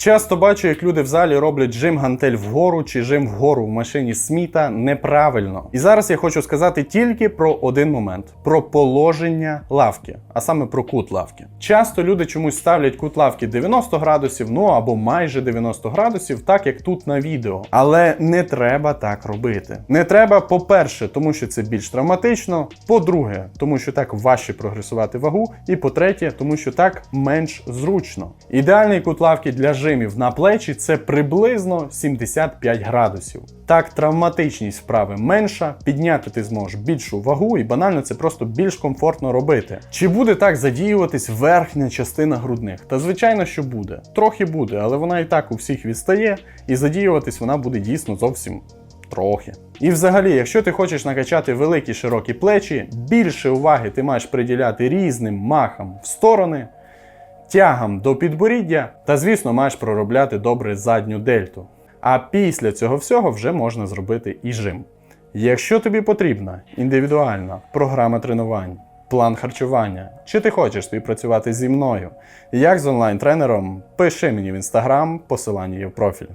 Часто бачу, як люди в залі роблять жим гантель вгору чи жим вгору в машині Сміта неправильно. І зараз я хочу сказати тільки про один момент: про положення лавки, а саме про кут лавки. Часто люди чомусь ставлять кут лавки 90 градусів, ну або майже 90 градусів, так як тут на відео. Але не треба так робити. Не треба, по-перше, тому що це більш травматично. По-друге, тому що так важче прогресувати вагу. І по-третє, тому що так менш зручно. Ідеальний кут лавки для жимів на плечі це приблизно 75 градусів. Так, травматичність вправи менша, підняти ти зможеш більшу вагу, і банально це просто більш комфортно робити. Чи буде так задіюватись верхня частина грудних? Та звичайно, що буде. Трохи буде, але вона і так у всіх відстає, і задіюватись вона буде дійсно зовсім трохи. І взагалі, якщо ти хочеш накачати великі широкі плечі, більше уваги ти маєш приділяти різним махам в сторони, тягам до підборіддя, та, звісно, маєш проробляти добре задню дельту. А після цього всього вже можна зробити і жим. Якщо тобі потрібна індивідуальна програма тренувань, план харчування, чи ти хочеш співпрацювати зі мною, як з онлайн-тренером, пиши мені в інстаграм, посилання є в профілі.